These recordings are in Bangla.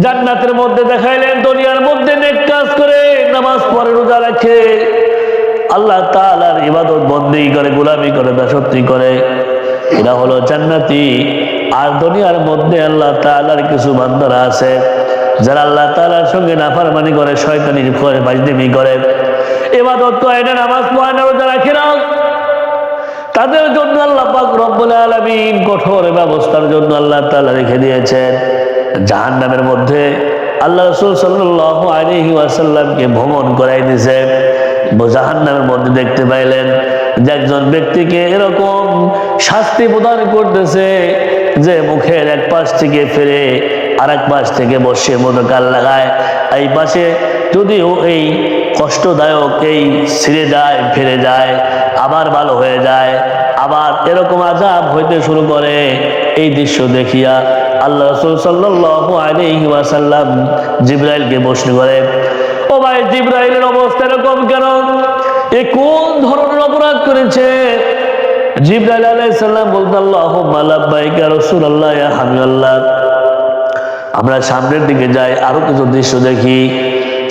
জান্নাতের মধ্যে দেখাইলেন, দুনিয়ার মধ্যে নেক কাজ করে, নামাজ পড়ে, রোজা রাখে। আল্লাহ তাআলার ইবাদত বন্দি করে, গোলামি করে দাসত্বী করে। এরা হলো জান্নাতি। আর দুনিয়ার মধ্যে আল্লাহ তাআলার কিছু বান্দারা আছে, যারা আল্লাহ তাআলার সঙ্গে নাফরমানি করে, শয়তানি করে, বাজদিমি করে। ইবাদত করে না, নামাজ পড়ে না, রোজা রাখে না। তাদের জন্য আল্লাহ পাক রব্বুল আলামিন কঠোর ব্যবস্থার জন্য আল্লাহ তাআলা রেখে দিয়েছেন। জাহান্নামের মধ্যে আল্লাহ রাসূল সাল্লাল্লাহু আলাইহি ওয়াসাল্লামকে ভ্রমণ করাই দিয়েছে জাহান্নামের মধ্যে দেখতে পাইলেন যে একজন ব্যক্তিকে এরকম শাস্তি প্রদান করতেছে যে মুখের এক পাশ থেকে ফিরে আর এক পাশ থেকে বসে মতো কাল লাগায়। এই পাশে যদিও এই কষ্টদায়ক এই ছিঁড়ে যায় ফিরে যায়, আবার ভালো হয়ে যায়, আবার এরকম আজাব হইতে শুরু করে। এই দৃশ্য দেখিয়া আল্লাহ রসুল সাল্লাল্লাহু আলাইহি ওয়াসাল্লাম জিব্রাইলকে প্রশ্ন করে, ও ভাই জিব্রাইলের অবস্থা এরকম কেন? এ কোন ধরনের অপরাধ করেছে? জিব্রাইল আলাইহিস সালাম বলতে, আল্লাহুম্মা লাব্বাইকা রাসূলুল্লাহ, ইয়া হাবিবাল্লাহ। আমরা সামনের দিকে যাই, আরও কিছু দৃশ্য দেখি।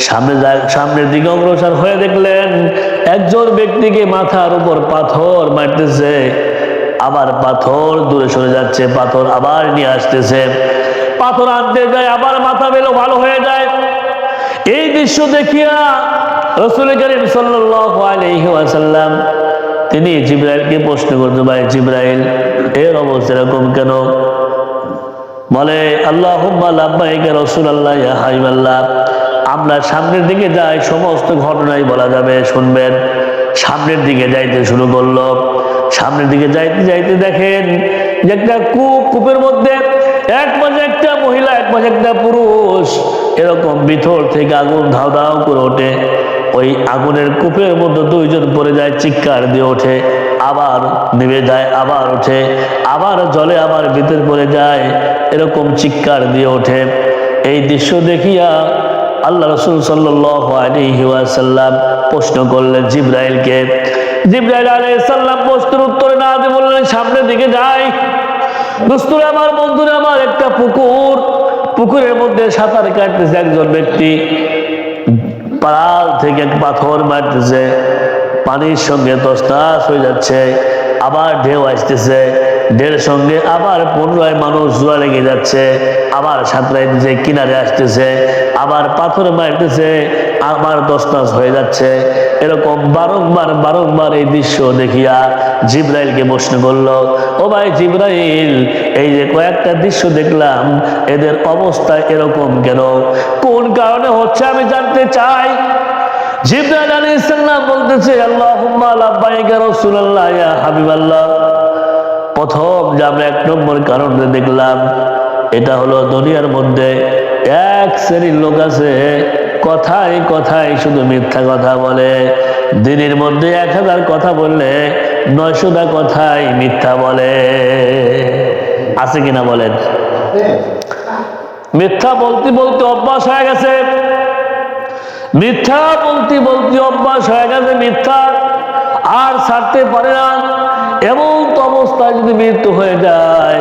সামনে সামনের দিকে অগ্রসর হয়ে দেখলেন, একজন ব্যক্তিকে মাথার উপর পাথর মারতেছে। আবার পাথর দূরে সরে যাচ্ছে, পাথর আবার নিয়ে আসতেছে। পাথর আনতে যায়, আবার মাথা বেলো, ভালো হয়ে যায়। এই দৃশ্য দেখিয়া রসুল করিম ওয়াসাল্লাম তিনি জিব্রাইলকে প্রশ্ন করতে, ভাই জিব্রাইল, এর অবস্থা এরকম কেন? বলে আল্লাহ রসুল আল্লাহ হাইবাল্লাহ আমরা সামনের দিকে যাই, সমস্ত ঘটনাই বলা যাবে, শুনবেন। সামনের দিকে যাইতে শুরু করল। সামনের দিকে যাইতে যাইতে দেখেন যে একটা কূপ, কূপের মধ্যে এক পাশে একটা মহিলা, এক পাশে একটা পুরুষ, এরকম ভিতর থেকে আগুন ধাও ধাও করে ওঠে। ওই আগুনের কূপের মধ্যে দুইজন পড়ে যায়, চিৎকার দিয়ে ওঠে, আবার নেমে যায়, আবার ওঠে, আবার জলে আবার ভিতর পড়ে যায়, এরকম চিৎকার দিয়ে ওঠে। এই দৃশ্য দেখিয়া আল্লাহ রসুল সাল্লাহ সাল্লাম প্রশ্ন করলেন জিব্রাইলকে জিব্রাইল আলাইসাল্লাম প্রশ্নের উত্তরে না দিয়ে বললেন, সামনের দিকে যাই। দোস্তুরে, আমার বন্ধুরে, আমার একটা পুকুর। পুকুরের মধ্যে সাঁতার কাটতেছে একজন ব্যক্তি। পাড়াল থেকে এক পাথর মারতেছে। পানির সঙ্গে তসতাস হয়ে যাচ্ছে। আবার ঢেউ আসতেছে। ঢেউর সঙ্গে আবার পুনরায় মানুষ জোয়া লেগে যাচ্ছে। আবার সাঁতরাই দিচ্ছে কিনারে আসতেছে। আবার পাথর মারতেছে। আবার তসতাস হয়ে যাচ্ছে। এরকম বারংবার বারংবার এই দৃশ্য দেখিয়া জিব্রাইলকে প্রশ্ন করল, ও ভাই জিব্রাইল, এই যে কয়েকটা দৃশ্য দেখলাম, এদের অবস্থা এরকম কেন? কোন কারণে হচ্ছে আমি জানতে চাই? জিব্রাইল আলাইহিস সালাম বলতেছে রাসূলুল্লাহ, ইয়া হাবিবাল্লাহ। প্রথম যে আমরা এক নম্বর কারণে দেখলাম, এটা হলো দুনিয়ার মধ্যে এক শ্রেণির লোক আছে কথায় কথায় শুধু মিথ্যা কথা বলে। দিনের মধ্যে এক হাজার কথা বললে নয়শোটা কথাই মিথ্যা বলে। আছে কিনা বলেন? মিথ্যা বলতে বলতে অভ্যাস হয়ে গেছে। মিথ্যা বলতে বলতে অভ্যাস হয়ে গেছে মিথ্যা। আর ছাড়তে পারে না। এমন তো অবস্থায় যদি মৃত্যু হয়ে যায়,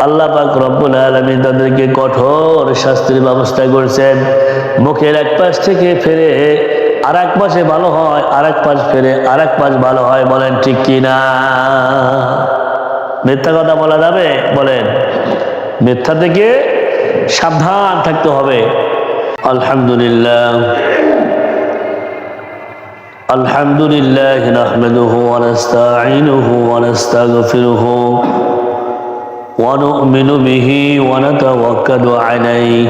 আল্লাহ পাক রব্বুল আলমী তাদেরকে কঠোর শাস্তির ব্যবস্থা করছেন। মুখের এক পাশ থেকে ফেরে আর এক পাশে ভালো হয় আর এক পাশ ফেরে আর এক পাশ ভালো হয় বলেন ঠিক কি না মিথ্যা কথা বলা যাবে বলেন মিথ্যা থেকে সাবধান থাকতে হবে আলহামদুলিল্লাহ الحمد لله نحمده ونستعينه ونستغفره ونؤمن به ونتوكل عليه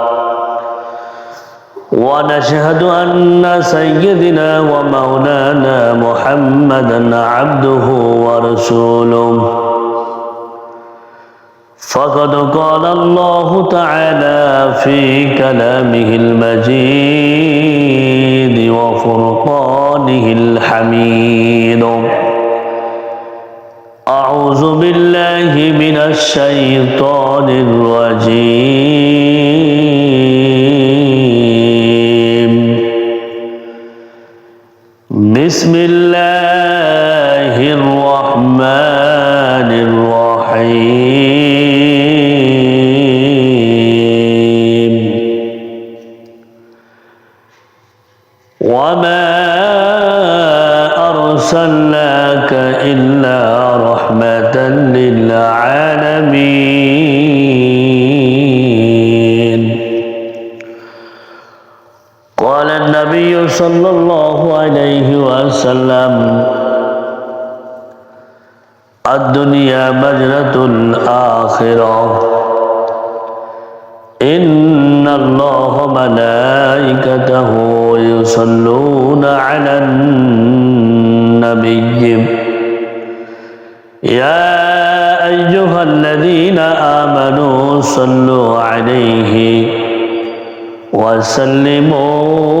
ونشهد أن سيدنا ومولانا محمدا عبده ورسوله. فقد قال الله تعالى في كلامه المجيد سلطانه الحميد. أعوذ بالله من الشيطان الرجيم. بسم الله الرحمن الرحيم. وما أرسلناك إلا رحمة للعالمين. قال النبي صلى الله وسلم. الدنيا مجرة الآخرة. إن الله ملائكته يصلون على النبي. يا أيها الذين آمنوا صلوا عليه وسلموا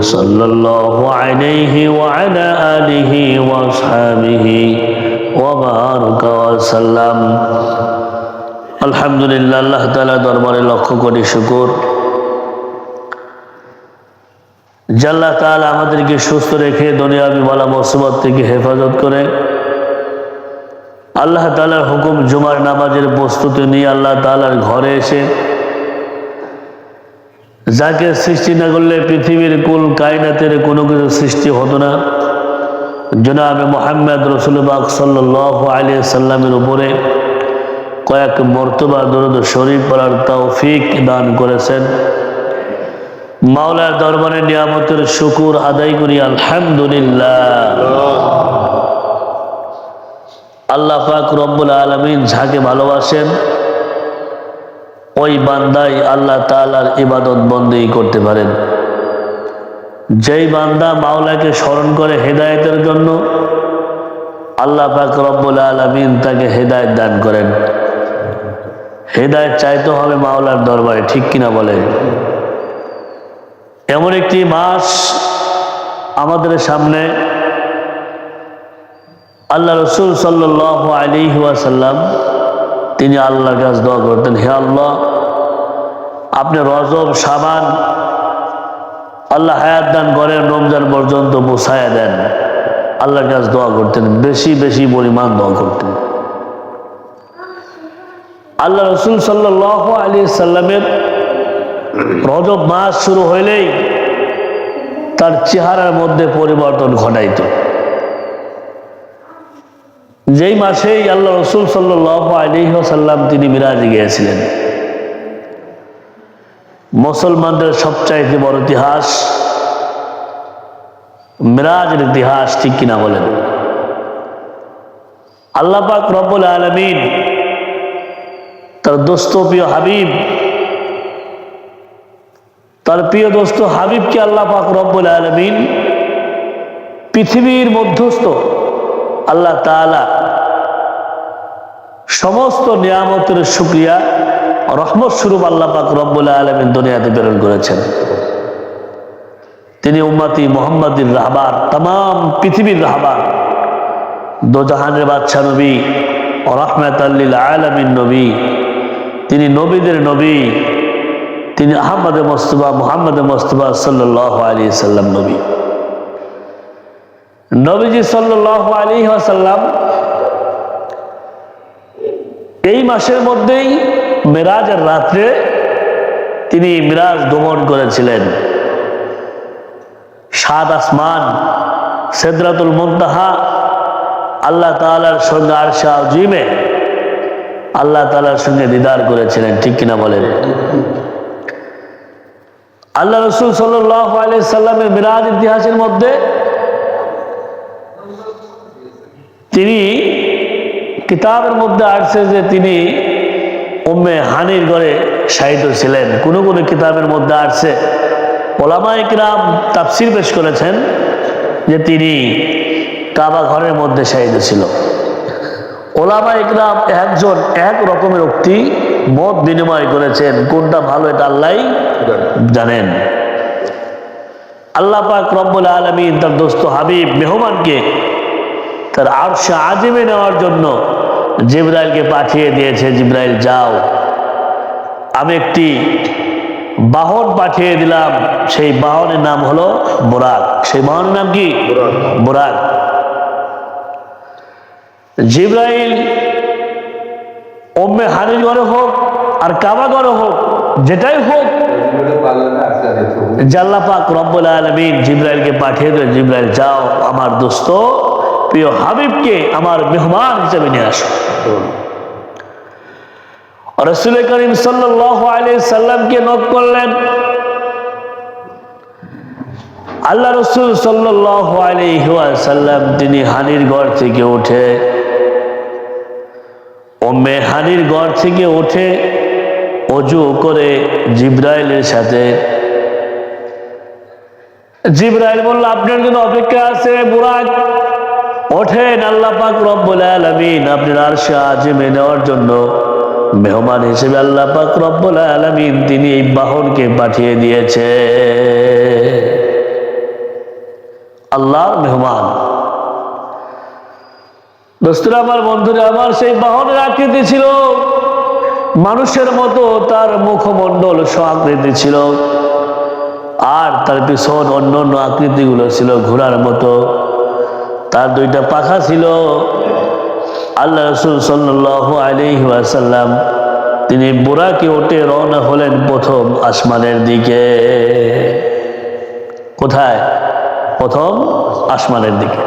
صلى الله عليه وعلى آله وأصحابه وبارك وسلم আলহামদুলিল্লাহ আল্লাহ তালা দরবারে লক্ষ কোটি শুকুর জাল্লাহ তালা আমাদেরকে সুস্থ রেখে দুনিয়াবি বলা মুসিবত থেকে হেফাজত করে আল্লাহ তালার হুকুম জুমার নামাজের প্রস্তুতি নিয়ে আল্লাহ তালার ঘরে এসে যাকে সৃষ্টি না করলে পৃথিবীর কুল কায়নাতের কোনো কিছু সৃষ্টি হতো না। জনাবে মোহাম্মদ রসুলবাক সাল্লাহ আলিয়া সাল্লামের উপরে কয়েক মর্তবা দরদ শরীফ পড়ার তৌফিক দান করেছেন। মাওলার দরবারে নিয়ামতের শুকুর আদায় করি, আলহামদুলিল্লাহ। আল্লাহ পাক রব্বুল আলমিন যাকে ভালোবাসেন ওই বান্দাই আল্লাহ তালার ইবাদত বন্দি করতে পারেন। যেই বান্দা মাওলাকে স্মরণ করে হেদায়েতের জন্য আল্লাহ পাক রব্বুল আলমিন তাকে হেদায়ত দান করেন। হেদায়ত চাইতে হবে মাওলার দরবারে, ঠিক কিনা বলেন? এমন একটি মাস আমাদের সামনে আল্লাহ রসুল সাল্লাহ আলী ওয়াসাল্লাম তিনি আল্লাহর কাছে দোয়া করতেন, হে আল্লাহ, আপনি রজব, সাবান, আল্লাহ হায়াত দান করেন, রমজান পর্যন্ত বসায়া দেন। আল্লাহর কাছে দোয়া করতেন, বেশি বেশি পরিমাণ দোয়া করতেন। আল্লাহ রসুল সাল্লাহ আলী সাল্লামের রজব মাস শুরু হইলেই তার চেহারার মধ্যে পরিবর্তন ঘটাইত। যেই মাসেই আল্লাহ রসুল সাল্লাহ সাল্লাম তিনি বিরাজে গিয়েছিলেন, মুসলমানদের সবচাইতে বড় ইতিহাস, মিরাজের ইতিহাস ঠিক কিনা বলেন। আল্লাহ পাক রব্বুল আলমিন তার দোস্ত প্রিয় হাবিব, তার প্রিয় দোস্ত হাবিবকে আল্লাহ পাক রব্বুল আলমিন পৃথিবীর মধ্যস্থ আল্লাহ তালা সমস্ত নিয়ামতের সুক্রিয়া রহমত স্বরূপ আল্লাহ পাক রব্বুল আলমিন দুনিয়াতে প্রেরণ করেছেন। তিনি উম্মাতি মোহাম্মদিন রাহবার তাম পৃথিবীর রাহবার, দোজাহানের বাদশাহ নবী রহমত আল্লিল আলমিন নবী, তিনি নবীদের নবী, তিনি আহমদ মোস্তফা, মোহাম্মদ মোস্তফা সাল্লাহ আলী সাল্লাম নবী। নবীজি সাল্লাহ আলী আসাল্লাম এই মাসের মধ্যেই মেরাজের রাত্রে তিনি মিরাজ গমন করেছিলেন। সাত আসমান, সেদরাতুল মুন্তাহা, আল্লাহ তালার সঙ্গে আর শাহ জিমে আল্লাহ তালার সঙ্গে দিদার করেছিলেন, ঠিক কিনা বলেন? আল্লাহ রসুল সাল্লামের মিরাজ ইতিহাসের মধ্যে তিনি কিতাবের মধ্যে আসছে যে তিনি উম্মে হানির ঘরে শাহিদ ছিলেন কোনো কোনো কিতাবের মধ্যে আসছে। ওলামা ইকরাম তাফসির পেশ করেছেন যে তিনি কাবা ঘরের মধ্যে শাহিদ ছিল ওলামা ইকরাম একজন এক রকমের উক্তি মত বিনিময় করেছেন। কোনটা ভালো এটা আল্লাহ জানেন। আল্লাহ পাক রব্বুল আলমী তার দোস্ত হাবিব, মেহমানকে তার আরশে আজিমে নেওয়ার জন্য জিব্রাইলকে পাঠিয়ে দিয়েছে জিব্রাইল যাও। আমি একটি বাহন পাঠিয়ে দিলাম। সেই বাহনের নাম হলো বোরাক। সেই বাহনের নাম কি? বোরাক। জিব্রাইল ওম্মে হানির ঘরে হোক আর কাবা ঘরে হোক যেটাই হোক জাল্লা পাক রব্বুল আলমিন জিব্রাইলকে পাঠিয়ে দিলেন জিব্রাইল যাও আমার দোস্ত প্রিয় হাবিবকে আমার মেহমান হিসেবে নিয়ে আসো। রসুল করিম সাল্লাহ আলী সাল্লামকে নক করলেন, আল্লাহ রসুল সাল্লাম তিনি হানির ঘর থেকে উঠে ওম্মে হানির ঘর থেকে উঠে অজু করে জিব্রাইলের সাথে, জিব্রাইল বলল, আপনার জন্য অপেক্ষা আছে বুরাক ওঠেন আল্লাহ পাক রব্বুল আলামিন আপনার আরশে আজিমে নেওয়ার জন্য। মেহমান হিসেবে আল্লাহ পাক রব্বুল আলামিন তিনি এই বাহনকে পাঠিয়ে দিয়েছে। আল্লাহর মেহমান। দোস্তরা, আমার বন্ধুরা, আমার সেই বাহনের আকৃতি ছিল। মানুষের মতো তার মুখমণ্ডল আকৃতি ছিল। আর তার পিছন অন্য অন্য আকৃতিগুলো ছিল ঘোড়ার মতো। তার দুইটা পাখা ছিল। আল্লাহ রসুল সাল্লাহ আলিহাসাল্লাম তিনি বুড়াকে ওঠে রওনা হলেন প্রথম আসমানের দিকে। কোথায়? প্রথম আসমানের দিকে।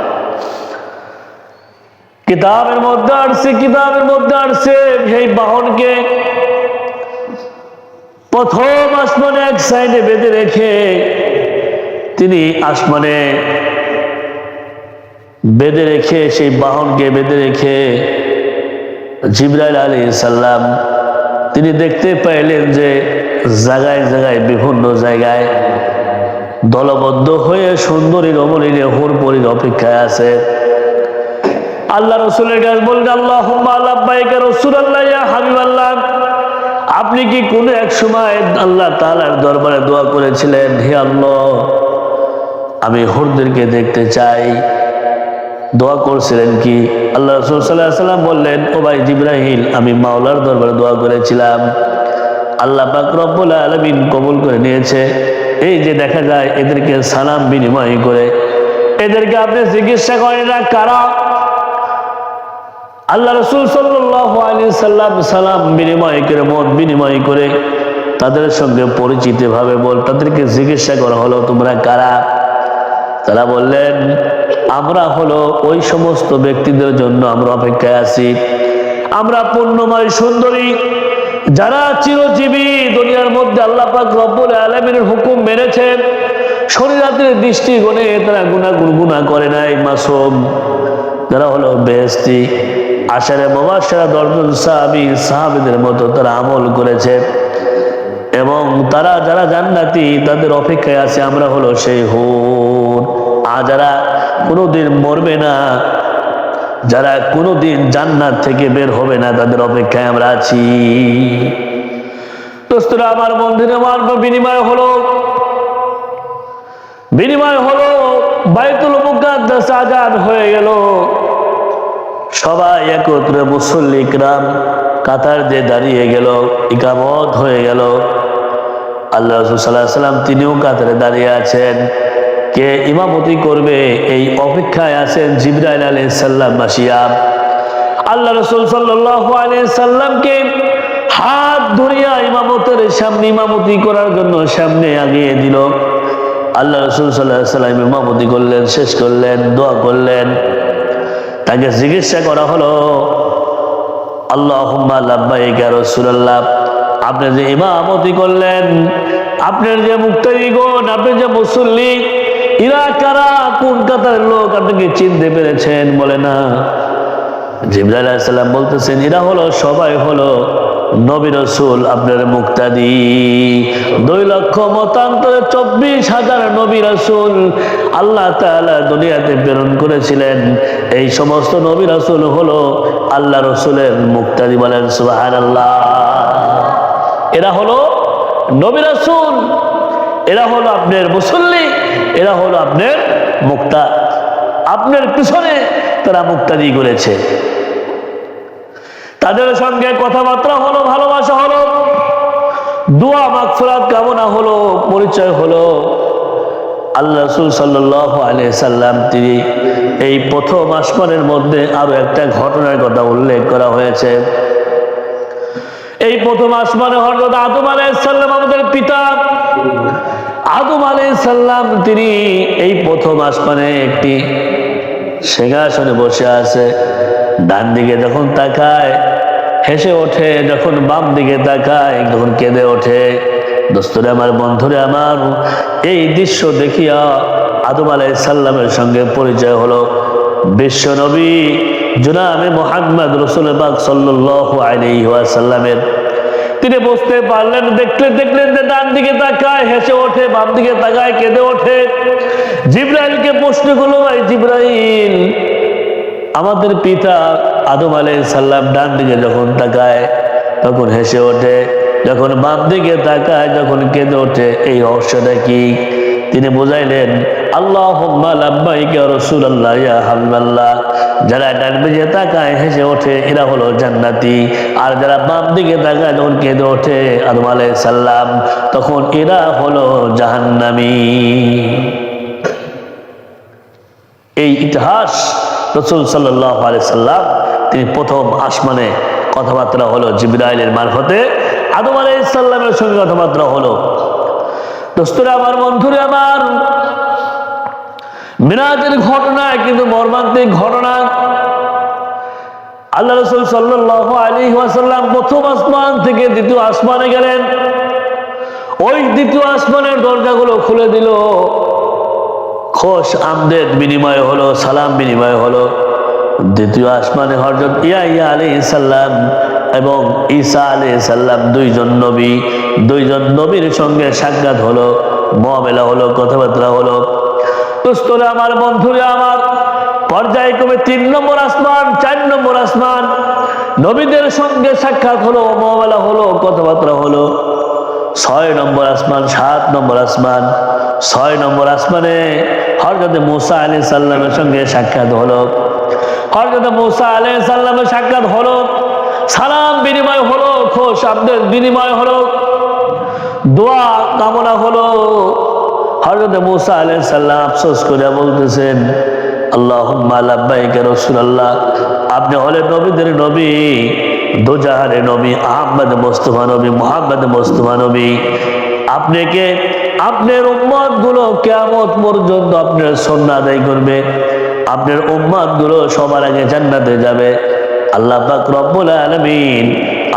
কিতাবের মধ্যে আসছে, কিতাবের মধ্যে আসছে, সেই বাহনকে প্রথম আসমানে এক সাইডে বেঁধে রেখে তিনি আসমানে বেঁধে রেখে, সেই বাহনকে বেঁধে রেখে জিব্রাইল আলী সাল্লাম তিনি দেখতে পাইলেন যে জায়গায় জায়গায়, বিভিন্ন জায়গায় দলবদ্ধ হয়ে সুন্দরী রমণীর হুরপরির অপেক্ষায় আছে। আল্লাহ রসুলের কাছে বললেন আল্লাহ আল্লাহ রসুল আল্লাহ হাবিব আল্লাহ আপনি কি কোনো এক সময় আল্লাহ তালার দরবারে দোয়া করেছিলেন, হে আল্লাহ, আমি হুরদেরকে দেখতে চাই দোয়া করছিলেন কি? আল্লাহ রসুল সাল্লাহ সাল্লাম বললেন, ও ভাই জিব্রাহিল, আমি মাওলার দরবারে দোয়া করেছিলাম। আল্লাহ বাকরবুল আলমিন কবুল করে নিয়েছে। এই যে দেখা যায় এদেরকে সালাম বিনিময় করে। এদেরকে আপনি চিকিৎসা করেন না, কারা? আল্লাহ রসুল সাল্লাম সালাম বিনিময় করে মত বিনিময় করে তাদের সঙ্গে পরিচিত ভাবে বল, তাদেরকে জিজ্ঞাসা করা হলো, তোমরা কারা? তারা বললেন আমরা হলো ওই সমস্ত ব্যক্তিদের জন্য আমরা অপেক্ষায় আছি। আমরা পূর্ণময় সুন্দরী, যারা চিরজীবী দুনিয়ার মধ্যে আল্লাহ পাক রব্বুল আলমিনের হুকুম মেনেছেন শরীরাতের দৃষ্টি গণে তারা গুনা করে নাই, মাসুম। যারা হলো বেহস্তি আশারে মোবাসারা দর্জন সাহাবি, সাহাবিদের মতো তারা আমল করেছে। এবং তারা যারা জান্নাতি, তাদের অপেক্ষায় আছে, আমরা হলো সেই হুর আর যারা কোনোদিন মরবে না, যারা কোনোদিন জান্নাত থেকে বের হবে না, তাদের অপেক্ষায় আমরা আছি। দোস্তরা, আমার মন্দিরে আমার বিনিময় হলো। বিনিময় হলো, বাইতুল মুকাদ্দাস আজাদ হয়ে গেল। সবাই একত্রে মুসল্লি গ্রাম কাতার দিয়ে দাঁড়িয়ে গেল, ইকামত হয়ে গেল। আল্লাহ রসুল্লাহ সাল্লাম তিনিও কাতারে দাঁড়িয়ে আছেন। কে ইমামতি করবে, এই অপেক্ষায় আছেন জিব্রাইল আলী সাল্লাম বাসিয়া আল্লাহ রসুল সাল্লামকে হাত ধরিয়া ইমামতের সামনে ইমামতি করার জন্য সামনে আগিয়ে দিল। আল্লাহ রসুল সাল্লাহ সাল্লাম ইমামতি করলেন, শেষ করলেন, দোয়া করলেন। তাকে জিজ্ঞাসা করা হলো আল্লাহ লাব্বাইকা রসুল্লাহ আপনি যে ইমামতি করলেন, আপনার যে মুক্তারিগণ আপনি যে মুসল্লি ইরা কারা? কোন কাতার লোক? আপনাকে চিনতে পেরেছেন? বলে না। জিবরাইল আলাইহিস বলতেছেন, এরা হলো, সবাই হলো নবী রসুল আপনার মুক্তাদি। দুই লক্ষ মতান্তরে চব্বিশ হাজার নবী রসুল আল্লাহ তাআলা দুনিয়াতে প্রেরণ করেছিলেন। এই সমস্ত নবী রসুল হলো আল্লাহ রসুলের মুক্তাদি বলেন সুবাহান আল্লাহ এরা হলো নবী রসুল এরা হলো আপনার মুসল্লি, এরা হলো আপনার মুক্তা। আপনার পিছনে তারা মুক্তাদি করেছে। তাদের সঙ্গে কথাবার্তা হলো, ভালোবাসা হলো, দোয়া, মাগফিরাত, কামনা হলো, পরিচয় হলো। আল্লাহ রসুল সাল্লাম, তিনি এই প্রথম আসমানের মধ্যে আরও একটা ঘটনার কথা উল্লেখ করা হয়েছে। এই প্রথম আসমানে হরত আদম আলাইসাল্লাম আমাদের পিতা আদম আলাইসাল্লাম তিনি এই প্রথম আসমানে একটি সিংহাসনে বসে আছে। ডান দিকে যখন তাকায়, হেসে ওঠে। যখন বাম দিকে তাকায়, তখন কেঁদে ওঠে। দোস্তরে আমার, বন্ধুরে আমার, এই দৃশ্য দেখিয়া আদম আলাই সাল্লামের সঙ্গে পরিচয় হলো। বিশ্ব নবী জুনামে মোহাম্মদ রসুল বাগ সাল্লাহ আলাইহি ওয়াসাল্লামের তিনি বুঝতে পারলেন দেখলেন দেখলেন যে ডান দিকে তাকায়, হেসে ওঠে, বাম দিকে তাকায়, কেঁদে ওঠে। জিব্রাইলকে প্রশ্ন করল, ভাই জিব্রাইল, আমাদের পিতা আদম আলাই সাল্লাম ডান দিকে যখন তাকায়, তখন হেসে ওঠে, যখন বাম দিকে তাকায়, যখন কেঁদে ওঠে, এই রহস্যটা কি? তিনি বুঝাইলেন যারা ডান তাকায়, হেসে ওঠে, এরা হলো জান্নাতি। আর যারা বাম দিকে তাকায় কেঁদে ওঠে, আদম সাল্লাম তখন এরা হলো জাহান্নামী। এই ইতিহাস রসুল সাল্লাম, তিনি প্রথম আসমানে কথাবার্তা হলো জিব্রাইলের মারফতে। আদম আলাই সঙ্গে কথাবার্তা হলো, দোস্তরা, আমার বন্ধুরে, আমার মিনাজের ঘটনা কিন্তু মর্মান্তিক ঘটনা। আল্লাহ রসুল সাল্লাহ আলী ওয়াসাল্লাম প্রথম আসমান থেকে দ্বিতীয় আসমানে গেলেন। ওই দ্বিতীয় আসমানের দরজাগুলো খুলে দিল। খোশ আমদেদ বিনিময় হলো, সালাম বিনিময় হলো। দ্বিতীয় আসমানে হরজত ইয়া ইয়া আলী সাল্লাম এবং ঈসা আলী সাল্লাম দুইজন নবী, দুইজন নবীর সঙ্গে সাক্ষাৎ হলো মহামেলা হলো, কথাবার্তা হলো। তোস্তরে আমার বন্ধুরে আমার। পর্যায়ক্রমে তিন নম্বর আসমান, চার নম্বর আসমান। নবীদের সঙ্গে সাক্ষাৎ হলো মহামেলা হলো, কথাবার্তা হলো। ছয় নম্বর আসমান, সাত নম্বর আসমান। ছয় নম্বর আসমানে হরজতে মুসা আলী সাল্লামের সঙ্গে সাক্ষাৎ হলো। হরজতে মুসা আলী সাল্লামের সাক্ষাৎ হলো। সালাম বিনিময় হলো, খোশ আব্দের বিনিময় হলো। দোয়া কামনা হলো। হরজতে মুসা আলী সাল্লাম আফসোস করে বলতেছেন আল্লাহ রসুল্লাহ আপনি হলেন নবীদের নবী দোজাহারে নবী আহমদ মোস্তফা নবী মোহাম্মদ মোস্তফা নবী। আপনাকে আপনার উম্মতগুলো কেমন পর্যন্ত আপনার সন্না আদায় করবে। আপনার উম্মতগুলো সবার আগে জান্নাতে যাবে। আল্লাহ পাক রব্বুল আলমিন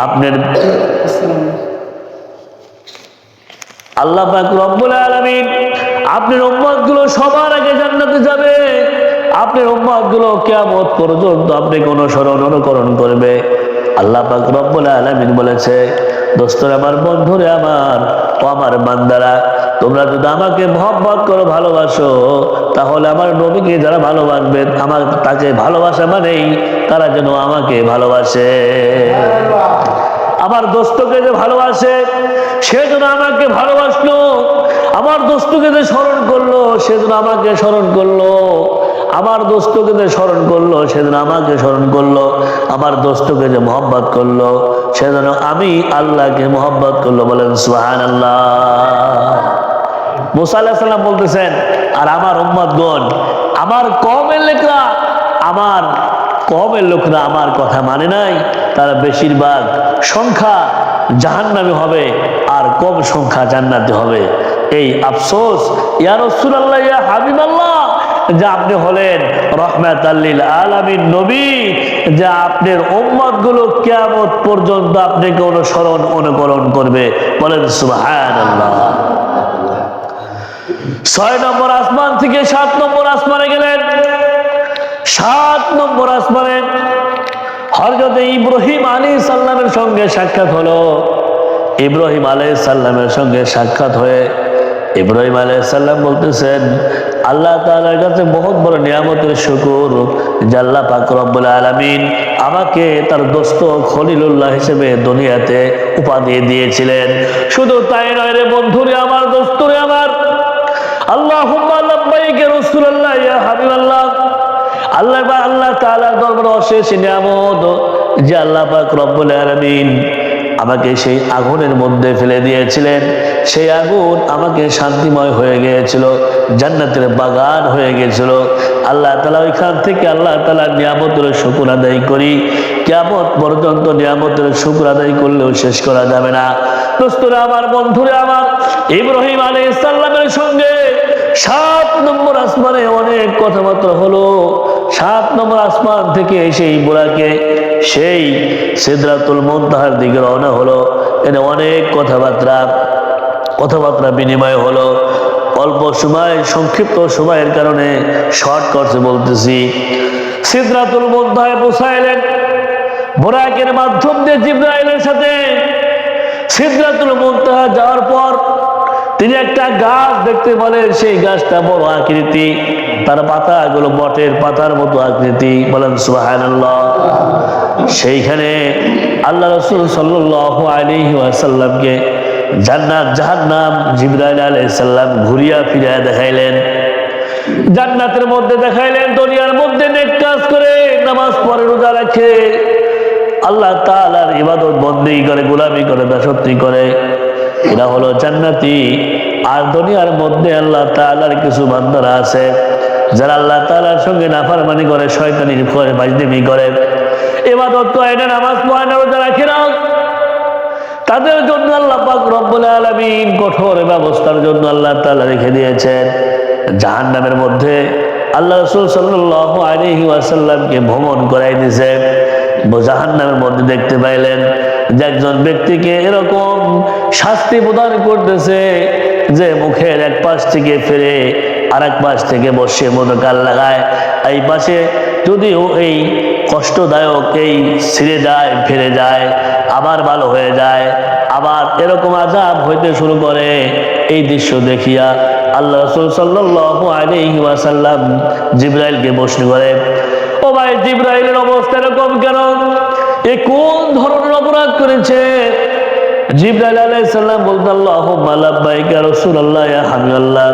আপনার আল্লাহ পাক রব্বুল আলমিন আপনার উম্মতগুলো সবার আগে জান্নাতে যাবে। আপনার উম্মতগুলো কেমন পর্যন্ত আপনাকে অনুসরণ অনুকরণ করবে। আল্লাহ পাক রব্বুল আলামিন বলেছে, দোস্তর, আমার বন্ধুরে আমার ও আমার বান্দারা, তোমরা যদি আমাকে মহব্বত করো, ভালোবাসো, তাহলে আমার নবীকে যারা ভালোবাসবেন, আমার তাকে ভালোবাসা মানেই তারা যেন আমাকে ভালোবাসে। আমার দোস্তকে যে ভালোবাসে, সে যেন আমাকে ভালোবাসলো আমার দোস্তকে যে স্মরণ করল, সেদিন আমাকে স্মরণ করল। আমার দোস্তকে যে স্মরণ করল, সেদিন আমাকে স্মরণ করল। আমার দোস্তকে যে মোহাম্মত করল, সেদিন আমি আল্লাহকে মোহাম্মত করল। বলেন সুহান আল্লাহ মুসা বলতেছেন, আর আমার উম্মতগণ, আমার কমের লেখরা আমার কমের লোকরা আমার কথা মানে নাই। তারা বেশিরভাগ সংখ্যা জাহান্নামী হবে, আর কম সংখ্যা জান্নাতি হবে। এই আফসোস, ইয়া রসুল্লাহ ইয়া হাবিব আল্লাহ যে আপনি হলেন রহমাত আল্লিল আলামিন নবী, যে আপনার উম্মতগুলো কেয়ামত পর্যন্ত আপনাকে অনুসরণ, অনুকরণ করবে। বলেন, সুবহানাল্লাহ। ছয় নম্বর আসমান থেকে সাত নম্বর আসমানে গেলেন। সাত নম্বর আসমানে হরজত ইব্রাহিম আলী সাল্লামের সঙ্গে সাক্ষাৎ হলো। ইব্রাহিম আলী সাল্লামের সঙ্গে সাক্ষাৎ হয়ে ইব্রাহিম আলী সাল্লাম বলতেছেন, আল্লাহ তাআলার কাছে বহুত বড় নিয়ামতের শুকুর জাল্লা আল্লাহ পাক রব্বুল আলামিন আমাকে তার দোস্ত খলিলুল্লাহ হিসেবে দুনিয়াতে উপাধি দিয়েছিলেন। শুধু তাই নয় রে বন্ধুরে আমার, দোস্তরে আমার। আল্লাহুম্মা লাব্বাইকা রাসূলুল্লাহ, ইয়া হাবিবাল্লাহ। আল্লাহ বা আল্লাহ তাআলার দরবারে অশেষ নিয়ামত, যে আল্লাহ পাক রব্বুল আলামিন আমাকে সেই আগুনের মধ্যে ফেলে দিয়েছিলেন। সেই আগুন আমাকে শান্তিময় হয়ে গিয়েছিল, জান্নাতের বাগান হয়ে গিয়েছিল। আল্লাহ তালা ওইখান থেকে আল্লাহ তালা নিয়ামতের শুকুর আদায় করি। কেমন পর্যন্ত নিয়ামতের শুকুর আদায় করলেও শেষ করা যাবে না। দোস্তরা আমার বন্ধুরা আমার, ইব্রাহিম আলী ইসাল্লামের সঙ্গে সাত নম্বর আসমানে অনেক কথাবার্তা হলো। সাত নম্বর আসমান থেকে সেই বুড়াকে সেই সিদ্রাতুল মুনতাহার দিকে রওনা হলো। এনে অনেক কথাবার্তা কথাবার্তা বিনিময় হলো। অল্প সময়, সংক্ষিপ্ত সময়ের কারণে শর্ট করছে বলতেছি। সিদ্রাতুল মুনতাহায় পৌঁছাইলেন বোরাকের মাধ্যম দিয়ে জিব্রাইলের সাথে সিদ্রাতুল মুনতাহা যাওয়ার পর তিনি একটা গাছ দেখতে বলেন, সেই গাছটা বড় আকৃতি। তার পাতাগুলো বটের পাতার মতো আকৃতি। বলেন, সুবহানাল্লাহ। সেইখানে আল্লাহ রসুল ওয়াসাল্লামকে জান্নাত, জাহান্নাম জিবরাইল আলাইহিস সালাম ঘুরিয়া ফিরিয়া দেখাইলেন। জান্নাতের মধ্যে দেখাইলেন, দুনিয়ার মধ্যে নেক কাজ করে, নামাজ পড়ে, রোজা রাখে। আল্লাহ তাআলার ইবাদত বন্দী করে, গোলামি করে দাসত্বী করে। এরা হলো জান্নাতি। আর দুনিয়ার মধ্যে আল্লাহ তাআলার কিছু বান্দারা আছে, যারা আল্লাহ তাআলার সঙ্গে নাফরমানি করে, শয়তানি করে বাজদেমি করে। ইবাদত করে না নামাজ পড়ে না রোজা রাখে না। তাদের জন্য আল্লাহ পাক রব্বুল আলামিন কঠোর ব্যবস্থার জন্য আল্লাহ তাআলা রেখে দিয়েছেন। জাহান্নামের মধ্যে আল্লাহ রাসূল সাল্লাল্লাহু আলাইহি ওয়াসাল্লামকে ভ্রমণ করাই দিয়েছে জাহান্নামের মধ্যে দেখতে পাইলেন যে একজন ব্যক্তিকে এরকম শাস্তি প্রদান করতেছে যে মুখের এক পাশ থেকে ফেরে আর এক পাশ থেকে বসে মতো কাল লাগায়। এই পাশে যদিও এই কষ্টদায়ক এই ছিঁড়ে যায় ফিরে যায়, আবার ভালো হয়ে যায়, আবার এরকম আজাব হইতে শুরু করে। এই দৃশ্য দেখিয়া আল্লাহ রসুল সাল্লাল্লাহু আলাইহি জিব্রাইলকে প্রশ্ন করে, ও ভাই জিব্রাইলের অবস্থা এরকম কেন? এ কোন ধরনের অপরাধ করেছে? জিব্রাইল আলাইহিস সালাম বলতে, আল্লাহুম্মা লাব্বাইকা রাসূলুল্লাহ, ইয়া হাবিবাল্লাহ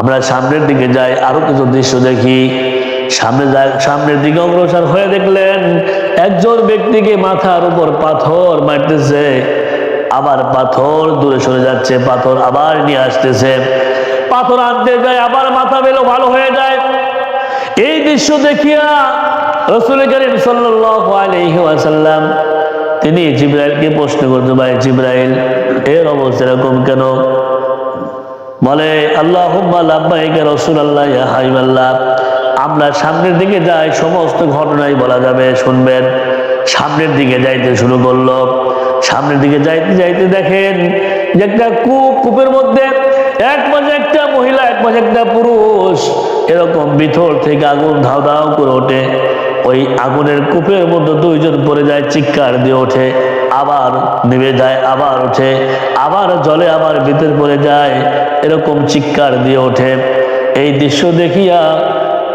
আমরা সামনের দিকে যাই, আরও কিছু দৃশ্য দেখি। সামনে সামনের দিকে অগ্রসর হয়ে দেখলেন, একজন ব্যক্তিকে মাথার উপর পাথর মারতেছে। আবার পাথর দূরে সরে যাচ্ছে, পাথর আবার নিয়ে আসতেছে। পাথর আনতে যায়, আবার মাথা বেলো ভালো হয়ে যায়। এই দৃশ্য দেখিয়া রসুল করিম সাল্লাল্লাহু আলাইহি ওয়াসাল্লাম তিনি জিব্রাইলকে প্রশ্ন করতে, ভাই জিব্রাইল, এর অবস্থা এরকম কেন? বলে আল্লাহ লাব্বাইকে রসুল আল্লাহ হাইবাল্লাহ আমরা সামনের দিকে যাই, সমস্ত ঘটনাই বলা যাবে, শুনবেন। সামনের দিকে যাইতে শুরু করল। সামনের দিকে যাইতে যাইতে দেখেন যে একটা কূপ, কূপের মধ্যে এক পাশে একটা মহিলা, এক পাশে একটা পুরুষ, এরকম ভিতর থেকে আগুন ধাও ধাও করে ওঠে। ওই আগুনের কূপের মধ্যে দুইজন পড়ে যায়, চিৎকার দিয়ে ওঠে, আবার নেমে যায়, আবার ওঠে, আবার জলে আবার ভিতর পড়ে যায়, এরকম চিৎকার দিয়ে ওঠে। এই দৃশ্য দেখিয়া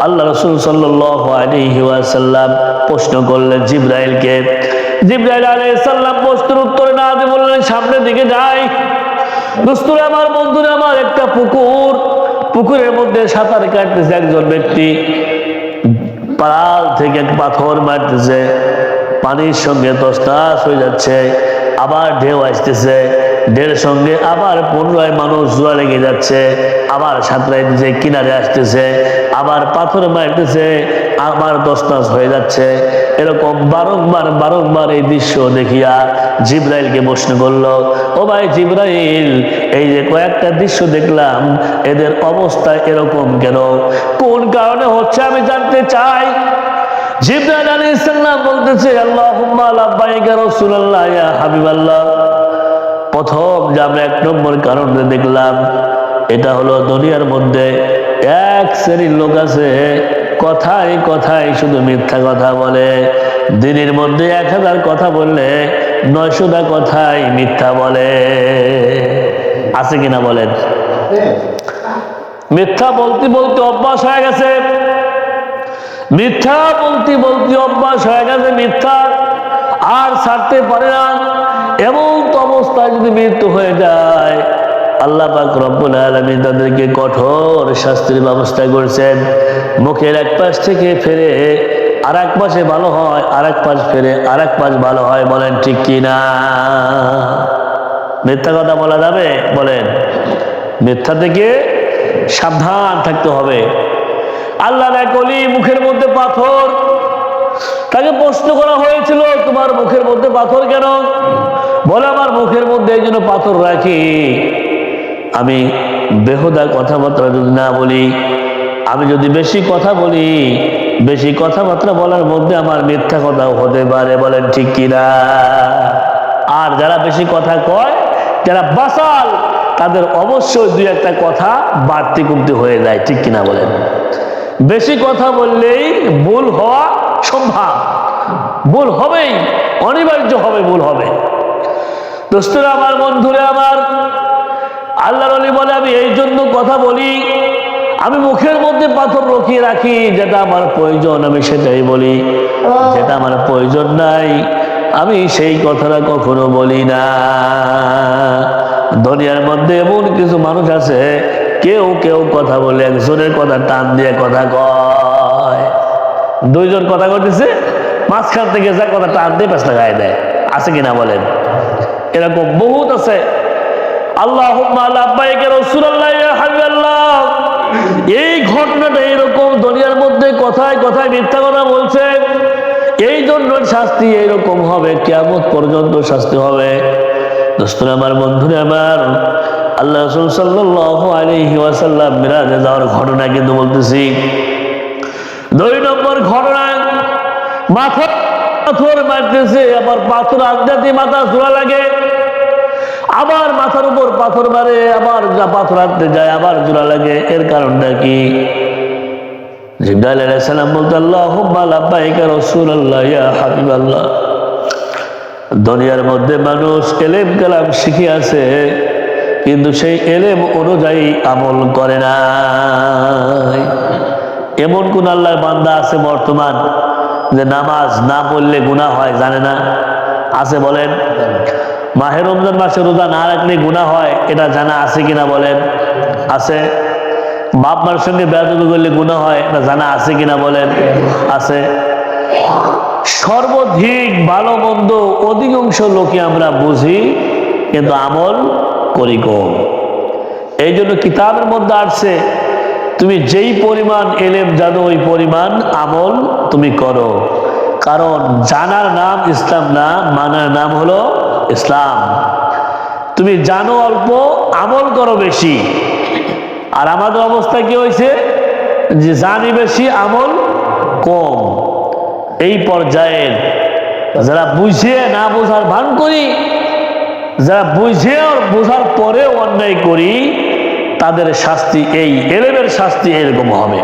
আল্লাহ রসুল সাল্লাম প্রশ্ন করলেন জিব্রাইলকে, জিব্রাইল আলাইসাল্লাম প্রশ্নের উত্তরে না দিয়ে বললেন, সামনের দিকে যাই। দোস্তুরে আমার, বন্ধুরা আমার, একটা পুকুর। পুকুরের মধ্যে সাঁতার কাটতেছে একজন ব্যক্তি। পাড়াল থেকে পাথর মারতেছে, পানির সঙ্গে তস্তাস হয়ে যাচ্ছে, আবার ঢেউ আসতেছে ঢের সঙ্গে আবার পনেরোয় মানুষ জোয়া লেগে যাচ্ছে, আবার সাঁতরাই দিচ্ছে কিনারে আসতেছে, আবার পাথর মারতেছে, আবার তস্তাস হয়ে যাচ্ছে। এরকম বারংবার বারংবার এই দৃশ্য দেখিয়া জিব্রাইলকে প্রশ্ন করল, ও ভাই জিব্রাইল, এই যে কয়েকটা দৃশ্য দেখলাম, এদের অবস্থা এরকম কেন? কোন কারণে হচ্ছে আমি জানতে চাই? জিব্রাইল আলাইহিস সালাম বলতেছে রাসূলুল্লাহ, ইয়া হাবিবাল্লাহ। প্রথম যে আমরা এক নম্বর কারণে দেখলাম, এটা হলো দুনিয়ার মধ্যে এক শ্রেণির লোক আছে কথায় কথায় শুধু মিথ্যা কথা বলে। দিনের মধ্যে এক হাজার কথা বললে নয়শোটা কথাই মিথ্যা বলে। আছে কিনা বলেন? মিথ্যা বলতে বলতে অভ্যাস হয়ে গেছে। মিথ্যা বলতে বলতে অভ্যাস হয়ে গেছে মিথ্যা। আর ছাড়তে পারে না। এমন তো অবস্থায় যদি মৃত্যু হয়ে যায় আল্লাহ পাক রব্বুল আলমী তাদেরকে কঠোর শাস্তির ব্যবস্থা করেছেন। মুখের এক পাশ থেকে ফেরে আর এক পাশে ভালো হয় আর এক পাশ ফেরে আর এক পাশ ভালো হয়, বলেন ঠিক কি না মিথ্যা কথা বলা যাবে? বলেন। মিথ্যা থেকে সাবধান থাকতে হবে। আল্লাহ কলি মুখের মধ্যে পাথর। তাকে প্রশ্ন করা হয়েছিল, তোমার মুখের মধ্যে পাথর কেন? বলে, আমার মুখের মধ্যে এই জন্য পাথর রাখি। আমি বেহুদা কথাবার্তা যদি না বলি, আমি যদি বেশি কথা বলি, বেশি কথাবার্তা বলার মধ্যে আমার মিথ্যা কথাও হতে পারে, বলেন ঠিক কিনা? আর যারা বেশি কথা কয়, যারা বাসাল, তাদের অবশ্যই দুই একটা কথা বাড়তি কমতি হয়ে যায়, ঠিক কিনা বলেন? বেশি কথা বললেই ভুল হওয়া সম্ভব। ভুল হবেই, অনিবার্য হবে, ভুল হবে। দোস্তরা, আমার বন্ধুরে, আমার আল্লাহ আলী বলে, আমি এই জন্য কথা বলি, আমি মুখের মধ্যে পাথর রখিয়ে রাখি, যেটা আমার প্রয়োজন, আমি সেটাই বলি। যেটা আমার প্রয়োজন নাই, আমি সেই কথাটা কখনো বলি না। দুনিয়ার মধ্যে এমন কিছু মানুষ আছে, কেউ কেউ কথা বলে, একজনের কথা টান দিয়ে কথা কয়। দুইজন কথা কইতেছে, মাঝখান থেকে যা কথা টান দিয়ে পেছটা গায়ে দেয় আছে কিনা বলেন? এরকম বহুত আছে। আল্লাহ। এই ঘটনাটা এরকম দুনিয়ার মধ্যে কথায় কথায় মিথ্যা কথা বলছে। এই জন্য শাস্তি এইরকম হবে কেমন পর্যন্ত শাস্তি হবে। দোস্তর আমার, বন্ধুরে আমার, আল্লাহ রসুল সাল্লাহ আলহি ওয়াসাল্লাম মিরাজে যাওয়ার ঘটনা কিন্তু বলতেছি। দুই নম্বর ঘটনা মাথা পাথর মারতেছে, আবার পাথর আড্ডাতে মাথা জোড়া লাগে। আবার মাথার উপর পাথর মারে, আবার পাথর আনতে যায়, আবার জোড়া লাগে। এর কারণটা কি? জিব্রাইল আলাইহিস সালাম বলতে লাব্বাইকা রাসূলুল্লাহ, ইয়া হাবিবাল্লাহ। দুনিয়ার মধ্যে মানুষ এলেম কালাম শিখে আছে, কিন্তু সেই এলেম অনুযায়ী আমল করে না এমন কোন আল্লাহর বান্দা আছে বর্তমান, যে নামাজ না পড়লে গুনাহ হয়, জানে না? আছে বলেন? মাহে রমজান মাসে রোজা না রাখলে গুণা হয়, এটা জানা আছে কিনা বলেন? আছে? বাপ মার সঙ্গে বেয়াদবি করলে গুণা হয়, এটা জানা আছে কিনা বলেন? আছে। সর্বাধিক ভালো মন্দ অধিকাংশ লোকে আমরা বুঝি, কিন্তু আমল করি কম। এই জন্য কিতাবের মধ্যে আসছে, তুমি যেই পরিমাণ এলেম জানো, ওই পরিমাণ আমল তুমি করো। কারণ জানার নাম ইসলাম না, মানার নাম হলো ইসলাম। তুমি জানো অল্প, আমল করো বেশি। আর আমাদের অবস্থা কি হয়েছে? যে জানি বেশি, আমল কম। এই পর্যায়ের। যারা বুঝিয়ে না বোঝার ভান করি, যারা বুঝে বোঝার পরেও অন্যায় করি, তাদের শাস্তি এই, এলেমের শাস্তি এরকম হবে।